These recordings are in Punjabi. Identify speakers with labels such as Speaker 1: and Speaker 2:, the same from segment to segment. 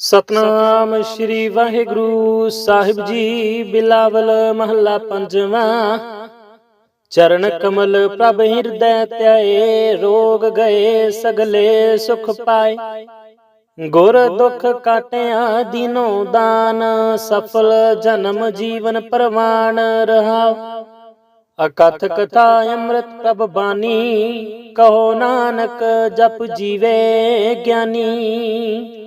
Speaker 1: ਸਤਨਾਮ ਸ੍ਰੀ ਵਾਹਿਗੁਰੂ ਸਾਹਿਬ ਜੀ ਬਿਲਾਵਲ ਮਹੱਲਾ ਪੰਜਵਾਂ। ਚਰਨ ਕਮਲ ਪ੍ਰਭ ਹਿਰਦੈ ਧਿਆਏ ਰੋਗ ਗਏ ਸਗਲੇ ਸੁਖ ਪਾਏ। ਗੁਰ ਦੁਖ ਕਾਟਿਆ ਦੀਨੋ ਦਾਨ ਸਫਲ ਜਨਮ ਜੀਵਨ ਪ੍ਰਵਾਨ ਰਹਾਉ ਅਕਥ ਕਥਾ ਅੰਮ੍ਰਿਤ ਪ੍ਰਭ ਬਾਣੀ ਕਹੋ ਨਾਨਕ ਜਪ ਜੀਵੇ ਗਿਆਨੀ।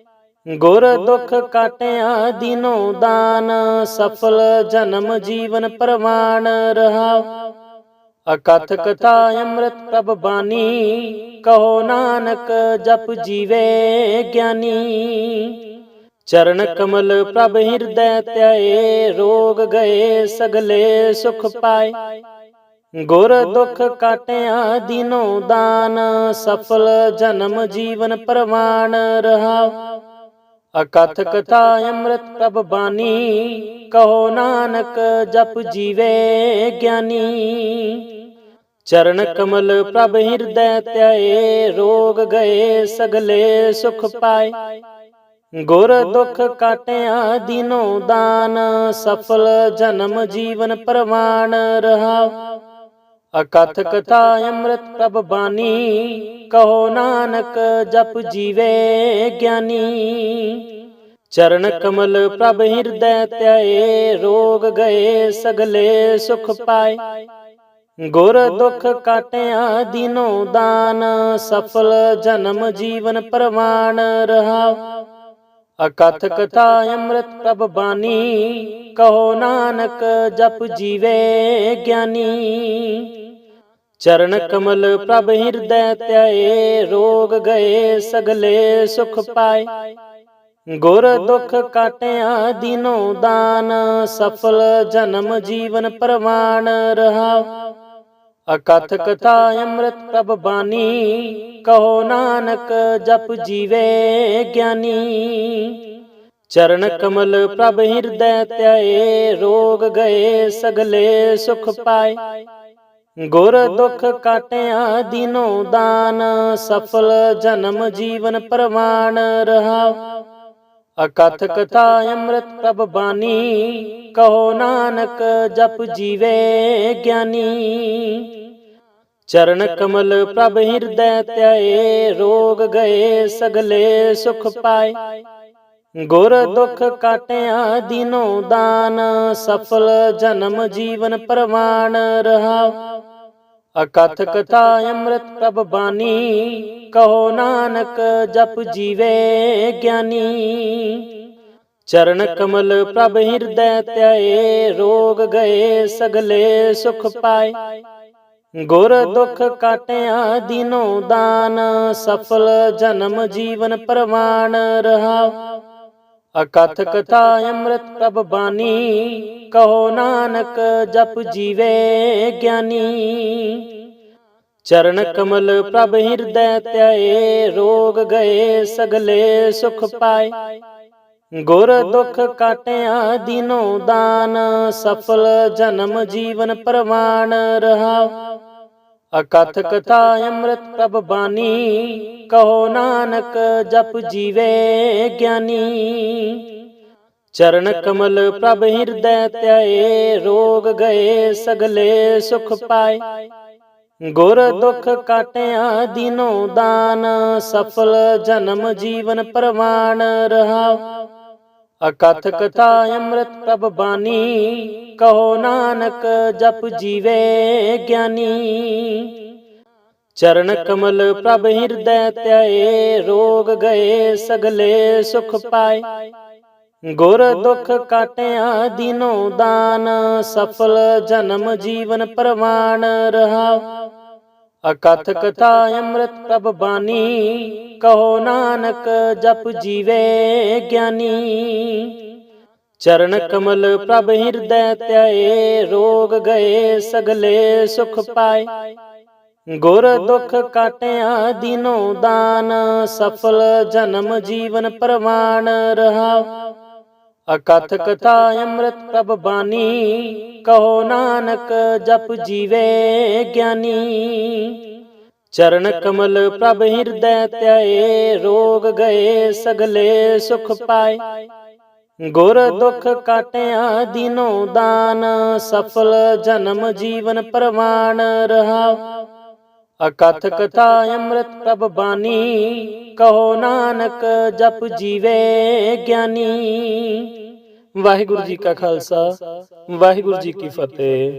Speaker 1: ਗੁਰ ਦੁਖ ਕਾਟਿਆ ਦੀਨੋ ਦਾਨ, ਸਫਲ ਜਨਮ ਜੀਵਨ ਪ੍ਰਵਾਨ ਰਹਾਉ। ਅਕਥ ਕਥਾ ਅੰਮ੍ਰਿਤ ਪ੍ਰਭ ਬਾਣੀ, ਕਹੋ ਨਾਨਕ ਜਪ ਜੀਵੇ ਗਿਆਨੀ। ਚਰਨ ਕਮਲ ਪ੍ਰਭ ਹਿਰਦੈ ਧਿਆਏ, ਰੋਗ ਗਏ ਸਗਲੇ ਸੁਖ ਪਾਏ। ਗੁਰ ਦੁਖ ਕਾਟਿਆ ਦੀਨੋ ਦਾਨ, ਸਫਲ ਜਨਮ ਜੀਵਨ ਪ੍ਰਵਾਨ ਰਹਾਉ। ਅਕਥ ਕਥਾ ਅੰਮ੍ਰਿਤ ਪ੍ਰਭ ਬਾਣੀ, ਕਹੋ ਨਾਨਕ ਜਪ ਜੀਵੇ ਗਿਆਨੀ। ਚਰਨ ਕਮਲ ਪ੍ਰਭ ਹਿਰਦੈ ਧਿਆਏ, ਰੋਗ ਗਏ ਸਗਲੇ ਸੁਖ ਪਾਏ। ਗੁਰ ਦੁਖ ਕਾਟਿਆ ਦਿਨੋ ਦਾਨ, ਸਫਲ ਜਨਮ ਜੀਵਨ ਪ੍ਰਵਾਨ ਰਹਾਉ ਅਕਥ ਕਥਾ ਅੰਮ੍ਰਿਤ ਪ੍ਰਭ ਬਾਣੀ, ਕਹੋ ਨਾਨਕ ਜਪ ਜੀਵੇ ਗਿਆਨੀ। ਚਰਨ ਕਮਲ ਪ੍ਰਭ ਹਿਰਦੈ ਧਿਆਏ, ਰੋਗ ਗਏ ਸਗਲੇ ਸੁਖ ਪਾਏ। ਗੁਰ ਦੁਖ ਕਾਟਿਆ ਦਿਨੋ ਦਾਨ, ਸਫਲ ਜਨਮ ਜੀਵਨ ਪ੍ਰਵਾਨ ਰਹਾਉ ਅਕਥ ਕਥਾ ਅੰਮ੍ਰਿਤ ਪ੍ਰਭ ਬਾਣੀ, ਕਹੋ ਨਾਨਕ ਜਪ ਜੀਵੇ ਗਿਆਨੀ। ਚਰਨ ਕਮਲ ਪ੍ਰਭ ਹਿਰਦੈ ਧਿਆਏ, ਰੋਗ ਗਏ ਸਗਲੇ ਸੁਖ ਪਾਏ। ਗੁਰ ਦੁਖ ਕਾਟਿਆ ਦੀਨੋ ਦਾਨ, ਸਫਲ ਜਨਮ ਜੀਵਨ ਪ੍ਰਵਾਨ ਰਹਾਉ ਅਕਥ ਕਥਾ ਅੰਮ੍ਰਿਤ ਪ੍ਰਭ ਬਾਣੀ, ਕਹੋ ਨਾਨਕ ਜਪ ਜੀਵੇ ਗਿਆਨੀ। ਚਰਨ ਕਮਲ ਪ੍ਰਭ ਹਿਰਦੈ ਧਿਆਏ, ਰੋਗ ਗਏ ਸਗਲੇ ਸੁਖ ਪਾਏ। ਗੁਰ ਦੁਖ ਕਾਟਿਆ ਦੀਨੋ ਦਾਨ, ਸਫਲ ਜਨਮ ਜੀਵਨ ਪ੍ਰਵਾਨ ਰਹਾਉ ਅਕਥ ਕਥਾ ਅੰਮ੍ਰਿਤ ਪ੍ਰਭ ਬਾਣੀ, ਕਹੋ ਨਾਨਕ ਜਪ ਜੀਵੇ ਗਿਆਨੀ। ਚਰਨ ਕਮਲ ਪ੍ਰਭ ਹਿਰਦੈ ਧਿਆਏ, ਰੋਗ ਗਏ ਸਗਲੇ ਸੁਖ ਪਾਏ। ਗੁਰ ਦੁਖ ਕਾਟਿਆ ਦਿਨੋ ਦਾਨ, ਸਫਲ ਜਨਮ ਜੀਵਨ ਪ੍ਰਵਾਨ ਰਹਾਉ ਅਕਥ ਕਥਾ ਅੰਮ੍ਰਿਤ ਪ੍ਰਭ ਬਾਣੀ। ਕਹੋ ਨਾਨਕ ਜਪ ਜੀਵੇ ਗਿਆਨੀ। ਚਰਨ ਕਮਲ ਪ੍ਰਭ ਹਿਰਦੈ ਧਿਆਏ ਰੋਗ ਗਏ ਸਗਲੇ ਸੁਖ ਪਾਏ। ਗੁਰ ਦੁਖ ਕਾਟਿਆ ਦੀਨੋ ਦਾਨ ਸਫਲ ਜਨਮ ਜੀਵਨ ਪ੍ਰਵਾਨ ਰਹਾਉ ਅਕਥ ਕਥਾ ਅੰਮ੍ਰਿਤ ਪ੍ਰਭ ਬਾਣੀ। ਕਹੋ ਨਾਨਕ ਜਪ ਜੀਵੇ ਗਿਆਨੀ। ਚਰਨ ਕਮਲ ਪ੍ਰਭ ਹਿਰਦੈ ਧਿਆਏ ਰੋਗ ਗਏ ਸਗਲੇ ਸੁਖ ਪਾਏ। ਗੁਰ ਦੁਖ ਕਾਟਿਆ ਦੀਨੋ ਦਾਨ ਸਫਲ ਜਨਮ ਜੀਵਨ ਪ੍ਰਵਾਨ ਰਹਾਉ ਅਕਥ ਕਥਾ ਅੰਮ੍ਰਿਤ ਪ੍ਰਭ ਬਾਣੀ, ਕਹੋ ਨਾਨਕ ਜਪ ਜੀਵੇ ਗਿਆਨੀ। ਚਰਨ ਕਮਲ ਪ੍ਰਭ ਹਿਰਦੈ ਧਿਆਏ, ਰੋਗ ਗਏ ਸਗਲੇ ਸੁਖ ਪਾਏ। ਗੁਰ ਦੁਖ ਕਾਟਿਆ ਦਿਨੋ ਦਾਨ, ਸਫਲ ਜਨਮ ਜੀਵਨ ਪ੍ਰਵਾਨ ਰਹਾਉ ਅਕਥ ਕਥਾ ਅੰਮ੍ਰਿਤ ਪ੍ਰਭ ਬਾਣੀ, ਕਹੋ ਨਾਨਕ ਜਪ ਜੀਵੇ ਗਿਆਨੀ। ਚਰਨ ਕਮਲ ਪ੍ਰਭ ਹਿਰਦੈ ਧਿਆਏ, ਰੋਗ ਗਏ ਸਗਲੇ ਸੁਖ ਪਾਏ। ਗੁਰ ਦੁਖ ਕਾਟਿਆ ਦਿਨੋ ਦਾਨ, ਸਫਲ ਜਨਮ ਜੀਵਨ ਪ੍ਰਵਾਨ ਰਹਾਉ ਅਕਥ ਕਥਾ ਅੰਮ੍ਰਿਤ ਪ੍ਰਭ ਬਾਣੀ, ਕਹੋ ਨਾਨਕ ਜਪ ਜੀਵੇ ਗਿਆਨੀ। ਚਰਨ ਕਮਲ ਪ੍ਰਭ ਹਿਰਦੈ ਧਿਆਏ, ਰੋਗ ਗਏ ਸਗਲੇ ਸੁਖ ਪਾਏ। ਗੁਰ ਦੁਖ ਕਾਟਿਆ ਦੀਨੋ ਦਾਨ, ਸਫਲ ਜਨਮ ਜੀਵਨ ਪ੍ਰਵਾਨ ਰਹਾਉ ਅਕਥ ਕਥਾ ਅੰਮ੍ਰਿਤ ਪ੍ਰਭ ਬਾਣੀ, ਕਹੋ ਨਾਨਕ ਜਪ ਜੀਵੇ ਗਿਆਨੀ। ਚਰਨ ਕਮਲ ਪ੍ਰਭ ਹਿਰਦੈ ਧਿਆਏ, ਰੋਗ ਗਏ ਸਗਲੇ ਸੁਖ ਪਾਏ। ਗੁਰ ਦੁਖ ਕਾਟਿਆ ਦੀਨੋ ਦਾਨ, ਸਫਲ ਜਨਮ ਜੀਵਨ ਪ੍ਰਵਾਨ ਰਹਾਉ ਅਕਥ ਕਥਾ ਅੰਮ੍ਰਿਤ ਪ੍ਰਭ ਬਾਣੀ, ਕਹੋ ਨਾਨਕ ਜਪ ਜੀਵੇ ਗਿਆਨੀ। ਵਾਹਿਗੁਰੂ ਜੀ ਕਾ ਖਾਲਸਾ, ਵਾਹਿਗੁਰੂ ਜੀ ਕੀ ਫਤਿਹ।